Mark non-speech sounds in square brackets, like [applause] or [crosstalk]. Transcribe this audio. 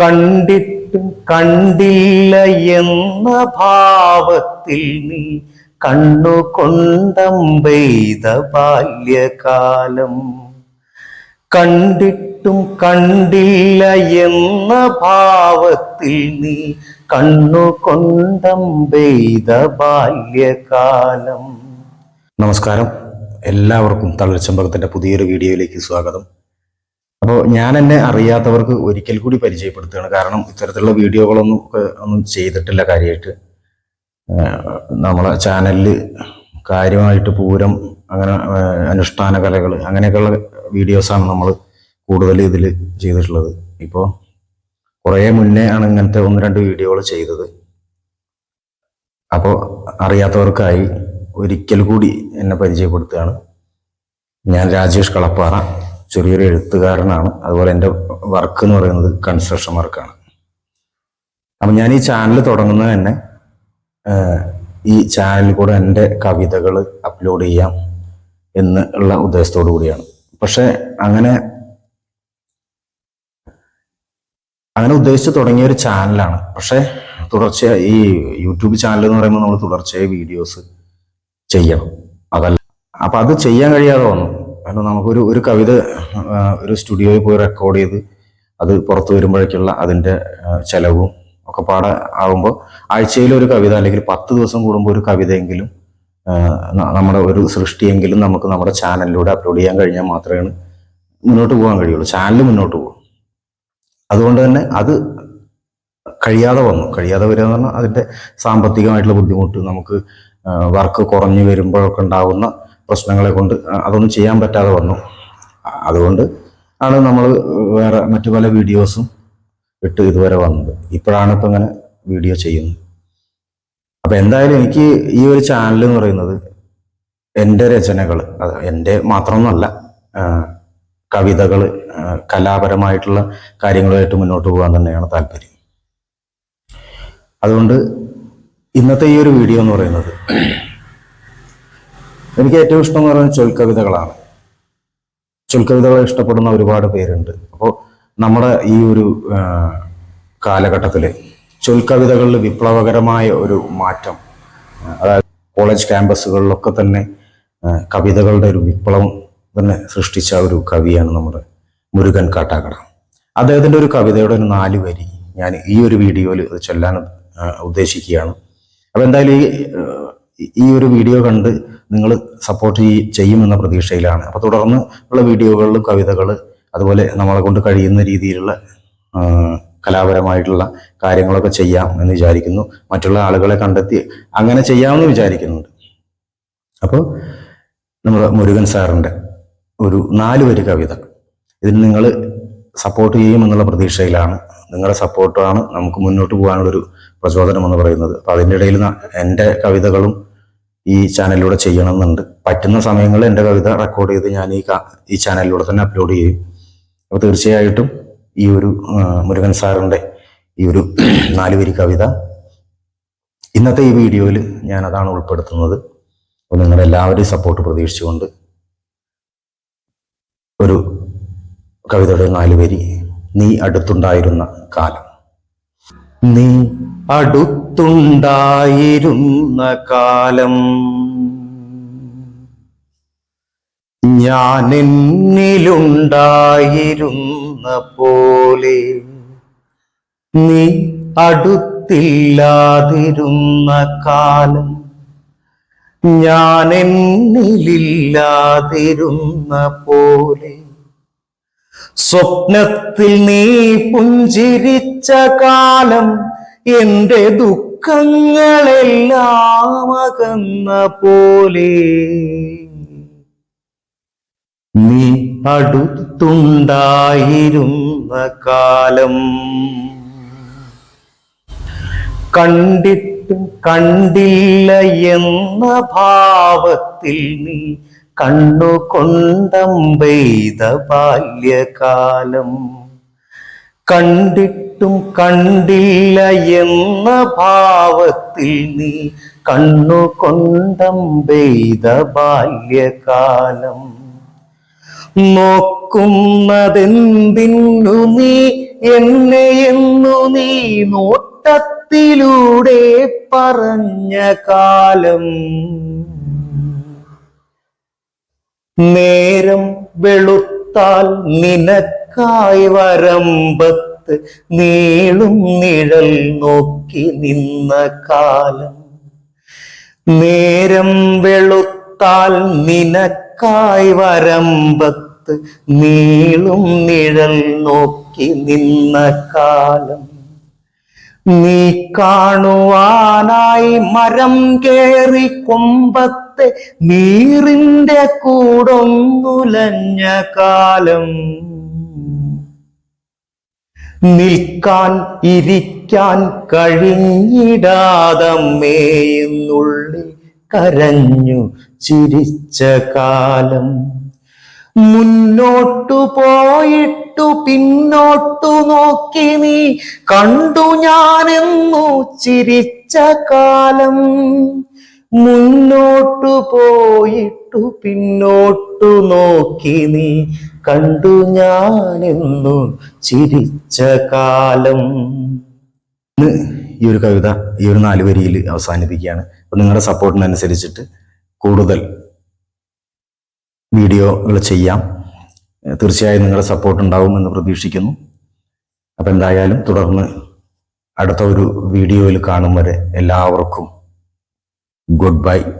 കണ്ടിട്ടും കണ്ടില്ല എന്ന ഭാവത്തിൽ നീ കണ്ണുകൊണ്ടം പെയ്ത ബാല്യകാലം. കണ്ടിട്ടും കണ്ടില്ല എന്ന ഭാവത്തിൽ നീ കണ്ണുകൊണ്ടം പെയ്ത ബാല്യകാലം. നമസ്കാരം. എല്ലാവർക്കും തളിർച്ചമ്പകത്തിന്റെ പുതിയൊരു വീഡിയോയിലേക്ക് സ്വാഗതം. അപ്പോൾ ഞാൻ എന്നെ അറിയാത്തവർക്ക് ഒരിക്കൽ കൂടി പരിചയപ്പെടുത്തുകയാണ്. കാരണം ഇത്തരത്തിലുള്ള വീഡിയോകളൊന്നും ഒന്നും ചെയ്തിട്ടില്ല കാര്യമായിട്ട് നമ്മളെ ചാനലിൽ കാര്യമായിട്ട് പൂരം അങ്ങനെ അനുഷ്ഠാന കലകൾ അങ്ങനെയൊക്കെയുള്ള വീഡിയോസാണ് നമ്മൾ കൂടുതൽ ഇതിൽ ചെയ്തിട്ടുള്ളത്. ഇപ്പോൾ കുറേ മുന്നേ ആണ് ഇങ്ങനത്തെ ഒന്ന് രണ്ട് വീഡിയോകൾ ചെയ്തത്. അപ്പോൾ അറിയാത്തവർക്കായി ഒരിക്കൽ കൂടി എന്നെ പരിചയപ്പെടുത്തുകയാണ്. ഞാൻ രാജേഷ് കളപ്പാറ. ചെറിയൊരു എഴുത്തുകാരനാണ്. അതുപോലെ എന്റെ വർക്ക് എന്ന് പറയുന്നത് കൺസ്ട്രക്ഷൻ വർക്കാണ് അപ്പം ഞാൻ ഈ ചാനൽ തുടങ്ങുന്നത് തന്നെ ഈ ചാനലിൽ കൂടെ എന്റെ കവിതകൾ അപ്ലോഡ് ചെയ്യാം എന്ന് ഉള്ള ഉദ്ദേശത്തോടു കൂടിയാണ്. പക്ഷെ അങ്ങനെ അങ്ങനെ ഉദ്ദേശിച്ച് തുടങ്ങിയ ഒരു ചാനലാണ് പക്ഷെ തുടർച്ചയായി ഈ യൂട്യൂബ് ചാനൽ എന്ന് പറയുമ്പോൾ നമ്മൾ തുടർച്ചയായി വീഡിയോസ് ചെയ്യണം. അതല്ല. അപ്പൊ അത് ചെയ്യാൻ കഴിയാതെ വന്നു. കാരണം നമുക്കൊരു ഒരു കവിത ഒരു സ്റ്റുഡിയോയിൽ പോയി റെക്കോർഡ് ചെയ്ത് അത് പുറത്തു വരുമ്പോഴേക്കുള്ള അതിന്റെ ചിലവും ഒക്കെ പാടെ ആകുമ്പോൾ ആഴ്ചയിൽ ഒരു കവിത അല്ലെങ്കിൽ പത്ത് ദിവസം കൂടുമ്പോൾ ഒരു കവിതയെങ്കിലും നമ്മുടെ ഒരു സൃഷ്ടിയെങ്കിലും നമുക്ക് നമ്മുടെ ചാനലിലൂടെ അപ്ലോഡ് ചെയ്യാൻ കഴിഞ്ഞാൽ മാത്രമേ മുന്നോട്ട് പോകാൻ കഴിയുള്ളൂ. ചാനൽ മുന്നോട്ട് പോകും. അതുകൊണ്ട് തന്നെ അത് കഴിയാതെ വന്നു. കഴിയാതെ വരിക എന്ന് പറഞ്ഞാൽ അതിന്റെ സാമ്പത്തികമായിട്ടുള്ള ബുദ്ധിമുട്ട് നമുക്ക് വർക്ക് കുറഞ്ഞു വരുമ്പോഴൊക്കെ ഉണ്ടാകുന്ന പ്രശ്നങ്ങളെ കൊണ്ട് അതൊന്നും ചെയ്യാൻ പറ്റാതെ വന്നു. അതുകൊണ്ട് ആണ് നമ്മൾ വേറെ മറ്റു പല വീഡിയോസും ഇട്ട് ഇതുവരെ വന്നത്. ഇപ്പോഴാണ് ഇപ്പം ഇങ്ങനെ വീഡിയോ ചെയ്യുന്നത്. അപ്പം എന്തായാലും എനിക്ക് ഈ ഒരു ചാനൽ എന്ന് പറയുന്നത് എന്റെ രചനകൾ അത് എന്റെ മാത്രമൊന്നുമല്ല കവിതകൾ കലാപരമായിട്ടുള്ള കാര്യങ്ങളുമായിട്ട് മുന്നോട്ട് പോകാൻ തന്നെയാണ് താല്പര്യം. അതുകൊണ്ട് ഇന്നത്തെ ഈ ഒരു വീഡിയോ എന്ന് പറയുന്നത് എനിക്ക് ഏറ്റവും ഇഷ്ടം എന്ന് പറയുന്നത് ചൊൽക്കവിതകളാണ്. ചൊൽക്കവിതകളെ ഇഷ്ടപ്പെടുന്ന ഒരുപാട് പേരുണ്ട്. അപ്പോൾ നമ്മുടെ ഈ ഒരു കാലഘട്ടത്തിൽ ചൊൽക്കവിതകളിൽ വിപ്ലവകരമായ ഒരു മാറ്റം അതായത് കോളേജ് ക്യാമ്പസുകളിലൊക്കെ തന്നെ കവിതകളുടെ ഒരു വിപ്ലവം തന്നെ സൃഷ്ടിച്ച ഒരു കവിയാണ് നമ്മുടെ മുരുകൻ കാട്ടാക്കട. അദ്ദേഹത്തിന്റെ ഒരു കവിതയുടെ ഒരു നാല് വരി ഞാൻ ഈ ഒരു വീഡിയോയിൽ ചൊല്ലാൻ ഉദ്ദേശിക്കുകയാണ്. അപ്പോൾ എന്തായാലും ഈ ഈ ഒരു വീഡിയോ കണ്ട് നിങ്ങൾ സപ്പോർട്ട് ചെയ്യുമെന്ന പ്രതീക്ഷയിലാണ്. അപ്പോൾ തുടർന്ന് ഉള്ള വീഡിയോകളിലും കവിതകൾ അതുപോലെ നമ്മളെ കൊണ്ട് കഴിയുന്ന രീതിയിലുള്ള കലാപരമായിട്ടുള്ള കാര്യങ്ങളൊക്കെ ചെയ്യാം എന്ന് വിചാരിക്കുന്നു. മറ്റുള്ള ആളുകളെ കണ്ടെത്തി അങ്ങനെ ചെയ്യാമെന്ന് വിചാരിക്കുന്നുണ്ട്. അപ്പോൾ നമ്മുടെ മുരുകൻ സാറിന്റെ ഒരു നാല് വരി കവിത. ഇതിന് നിങ്ങൾ സപ്പോർട്ട് ചെയ്യുമെന്നുള്ള പ്രതീക്ഷയിലാണ്. നിങ്ങളുടെ സപ്പോർട്ടാണ് നമുക്ക് മുന്നോട്ട് പോകാനുള്ളൊരു പ്രചോദനം എന്ന് പറയുന്നത്. അപ്പൊ അതിന്റെ ഇടയിൽ എന്റെ കവിതകളും ഈ ചാനലിലൂടെ ചെയ്യണമെന്നുണ്ട്. പറ്റുന്ന സമയങ്ങളിൽ എന്റെ കവിത റെക്കോർഡ് ചെയ്ത് ഞാൻ ഈ ഈ ചാനലിലൂടെ തന്നെ അപ്ലോഡ് ചെയ്യും. അപ്പോൾ തീർച്ചയായിട്ടും ഈ ഒരു മുരുകൻ സാറിന്റെ ഈ ഒരു [clears throat] നാല് വരി കവിത ഇന്നത്തെ ഈ വീഡിയോയിൽ ഞാൻ അതാണ് ഉൾപ്പെടുത്തുന്നത്. അപ്പോൾ നിങ്ങളുടെ സപ്പോർട്ട് പ്രതീക്ഷിച്ചുകൊണ്ട് ഒരു കവിതയുടെ നാല് വരി നീ അടുത്തുണ്ടായിരുന്ന കാലം നീ അടുത്തുണ്ടായിരുന്ന കാലം. ഞാൻ എന്നിലുണ്ടായിരുന്ന പോലെ നീ അടുത്തില്ലാതിരുന്ന കാലം. ഞാൻ എന്നിലില്ലാതിരുന്ന പോലെ സ്വപ്നത്തിൽ നീ പുഞ്ചിരിച്ച കാലം എന്റെ ദുഃഖങ്ങളെല്ലാം അകന്ന പോലെ. നീ അടുത്തുണ്ടായിരുന്ന കാലം കണ്ടിട്ടും കണ്ടില്ല എന്ന ഭാവത്തിൽ നീ കണ്ണു കൊണ്ടം പെയ്ത ബാല്യകാലം. കണ്ടിട്ടും കണ്ടില്ല എന്ന ഭാവത്തിൽ നീ കണ്ണു കൊണ്ടം പെയ്ത ബാല്യകാലം. നോക്കുന്നതെന്തിന്നു നീ എന്നെ എന്നു നീ നോട്ടത്തിലൂടെ പറഞ്ഞ കാലം. നേരം വെളുത്താൽ നിനക്കായി വരമ്പത്ത് നീളും നിഴൽ നോക്കി നിന്ന കാലം. നേരം വെളുത്താൽ നിനക്കായി വരമ്പത്ത് നീളും നിഴൽ നോക്കി നിന്ന കാലം. നീ കാണുവാനായി മരം കേറി കൊമ്പത്തെ നീറിന്റെ കൂടൊന്നുലഞ്ഞ കാലം. നിൽക്കാൻ ഇരിക്കാൻ കഴിഞ്ഞിടാതമ്മേയെന്നുള്ളിൽ കരഞ്ഞു ചിരിച്ച കാലം. മുന്നോട്ടു പോയിട്ടു പിന്നോട്ടു നോക്കി നീ കണ്ടു ഞാനെന്നു ചിരിച്ച കാലം. മുന്നോട്ടു പോയിട്ടു പിന്നോട്ടു നോക്കി നീ. കണ്ടു ഞാനെന്നു ചിരിച്ച കാലം. ഈ ഒരു കവിത ഈ ഒരു നാല് വരിയിൽ അവസാനിപ്പിക്കുകയാണ്. അപ്പൊ നിങ്ങളുടെ സപ്പോർട്ടിനനുസരിച്ചിട്ട് കൂടുതൽ വീഡിയോകൾ ചെയ്യാം. തീർച്ചയായും നിങ്ങളുടെ സപ്പോർട്ട് ഉണ്ടാവുമെന്ന് പ്രതീക്ഷിക്കുന്നു. അപ്പോൾ എന്തായാലും തുടർന്ന് അടുത്ത ഒരു വീഡിയോയിൽ കാണും വരെ എല്ലാവർക്കും goodbye.